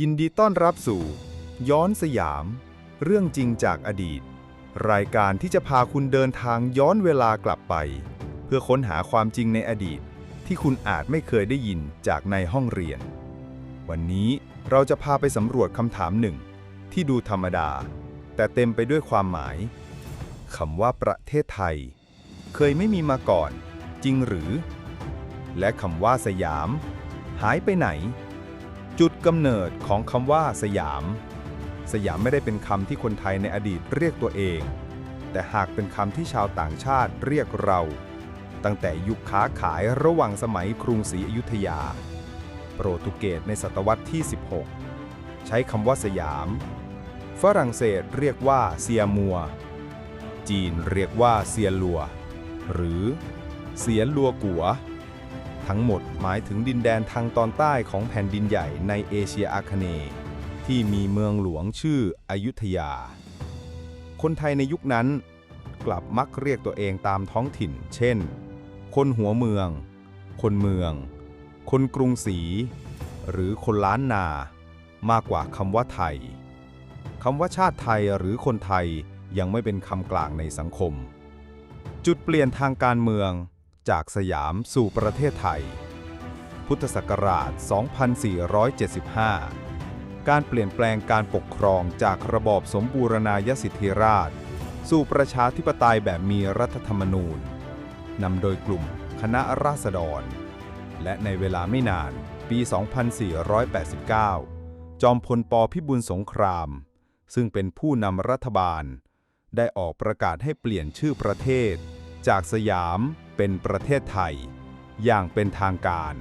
ยินดีต้อนรับสู่ ย้อนสยาม เรื่องจริงจากอดีต รายการที่จะพาคุณเดินทางย้อนเวลากลับไป เพื่อค้นหาความจริงในอดีต ที่คุณอาจไม่เคยได้ยินจากในห้องเรียน วันนี้เราจะพาไปสำรวจคำถามหนึ่ง ที่ดูธรรมดา แต่เต็มไปด้วยความหมายคำว่าประเทศไทย เคยไม่มีมาก่อน จริงหรือ และคำว่าสยาม หายไปไหน จุดกำเนิดของคำว่าสยาม สยามไม่ได้เป็นคำที่คนไทยในอดีตเรียกตัวเอง แต่หากเป็นคำที่ชาวต่างชาติเรียกเรา ตั้งแต่ยุคค้าขายระหว่างสมัยกรุงศรีอยุธยา โปรตุเกสในศตวรรษที่ 16 ใช้คำว่าสยาม ฝรั่งเศสเรียกว่าเซียมัว จีนเรียกว่าเซียลัว หรือเสียลัวกัว ทั้งหมดหมายถึงดินแดนทางตอนใต้ของแผ่นดินใหญ่ในเอเชียอาคเนย์ที่มีเมืองหลวงชื่ออยุธยา คนไทยในยุคนั้น กลับมักเรียกตัวเองตามท้องถิ่น เช่น คนหัวเมือง คนเมือง คนกรุงศรี หรือคนล้านนา มากกว่าคำว่าไทย คำว่าชาติไทยหรือคนไทยยังไม่เป็นคำกลางในสังคม จุดเปลี่ยนทางการเมือง จากสยามสู่ประเทศไทย พุทธศักราช 2475 การเปลี่ยนแปลงการปกครองจากระบอบสมบูรณาญสิทธิราช สู่ประชาธิปไตยแบบมีรัฐธรรมนูญ นำโดยกลุ่มคณะราษฎร และในเวลาไม่นานปี 2489 จอมพลปพิบูลสงคราม ซึ่งเป็นผู้นำรัฐบาล ได้ออกประกาศให้เปลี่ยนชื่อประเทศ จากสยาม เป็นประเทศไทย อย่างเป็นทางการ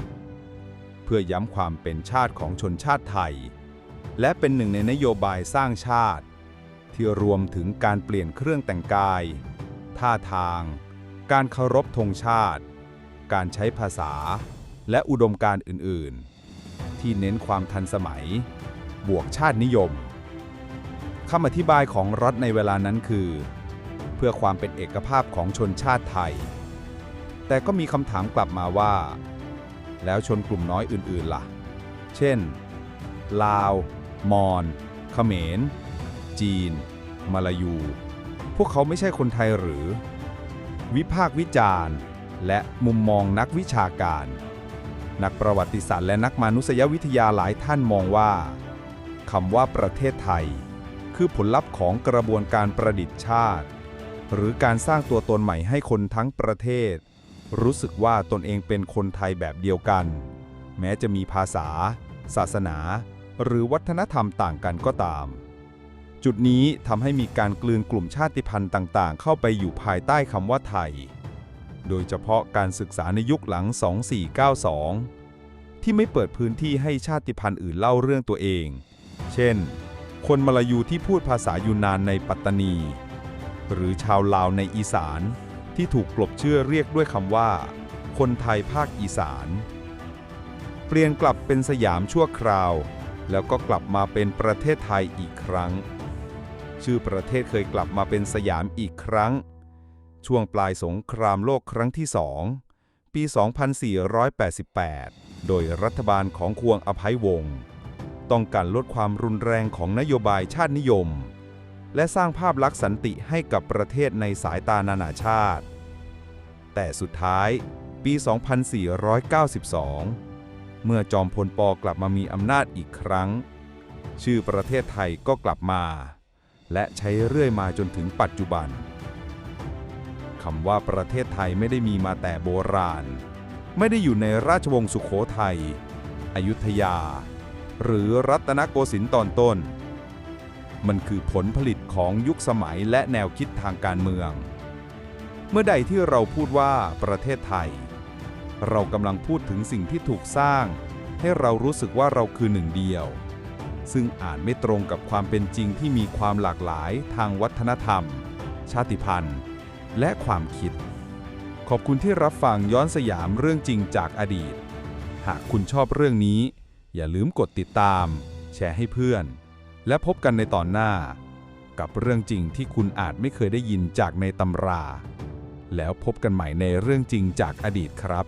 เพื่อย้ำความเป็นชาติของชนชาติไทย และเป็นหนึ่งในนโยบายสร้างชาติ ที่รวมถึงการเปลี่ยนเครื่องแต่งกาย ท่าทาง การเคารพธงชาติ การใช้ภาษา และอุดมการอื่นๆ ที่เน้นความทันสมัย บวกชาตินิยมคำอธิบายของรัฐในเวลานั้นคือ เพื่อความเป็นเอกภาพของชนชาติไทย แต่ก็มีคำถามกลับมาว่า แล้วชนกลุ่มน้อยอื่นๆล่ะ เช่น ลาว มอญเขมร จีน มาลายู พวกเขาไม่ใช่คนไทยหรือ วิพากษ์วิจารณ์ และมุมมองนักวิชาการ นักประวัติศาสตร์และนักมนุษยวิทยาหลายท่านมองว่าคำว่าประเทศไทย คือผลลัพธ์ของกระบวนการประดิษฐ์ชาติ หรือการสร้างตัวตนใหม่ให้คนทั้งประเทศ รู้สึกว่าตนเองเป็นคนไทยแบบเดียวกัน แม้จะมีภาษา ศาสนา หรือวัฒนธรรมต่างกันก็ตาม จุดนี้ทำให้มีการกลืนกลุ่มชาติพันธุ์ต่างๆ เข้าไปอยู่ภายใต้คำว่าไทย โดยเฉพาะการศึกษาในยุคหลัง 2492 ที่ไม่เปิดพื้นที่ให้ชาติพันธุ์อื่นเล่าเรื่องตัวเอง เช่น คนมลายูที่พูดภาษายูนานในปัตตานี หรือชาวลาวในอีสาน ที่ถูกกลบเชื่อเรียกด้วยคำว่า คนไทยภาคอีสาน เปลี่ยนกลับเป็นสยามชั่วคราว แล้วก็กลับมาเป็นประเทศไทยอีกครั้ง ชื่อประเทศเคยกลับมาเป็นสยามอีกครั้ง ช่วงปลายสงครามโลกครั้งที่สองปี 2488 โดยรัฐบาลของควงอภัยวงศ์ต้องการลดความรุนแรงของนโยบายชาตินิยม และสร้างภาพลักษณ์สันติให้กับประเทศในสายตานานาชาติ แต่สุดท้ายปี 2492 เมื่อจอมพลปกลับมามีอำนาจอีกครั้ง ชื่อประเทศไทยก็กลับมา และใช้เรื่อยมาจนถึงปัจจุบันคำว่าประเทศไทยไม่ได้มีมาแต่โบราณ ไม่ได้อยู่ในราชวงศ์สุขโขทัย อยุธยา หรือรัตนโกสินทร์ตอนต้น มันคือผลผลิตของยุคสมัยและแนวคิดทางการเมือง เมื่อใดที่เราพูดว่าประเทศไทย เรากำลังพูดถึงสิ่งที่ถูกสร้าง ให้เรารู้สึกว่าเราคือหนึ่งเดียว ซึ่งอาจไม่ตรงกับความเป็นจริงที่มีความหลากหลายทางวัฒนธรรม ชาติพันธุ์ และความคิด ขอบคุณที่รับฟังย้อนสยามเรื่องจริงจากอดีต หากคุณชอบเรื่องนี้ อย่าลืมกดติดตาม แชร์ให้เพื่อน และพบกันในตอนหน้า กับเรื่องจริงที่คุณอาจไม่เคยได้ยินจากในตำรา แล้วพบกันใหม่ในเรื่องจริงจากอดีตครับ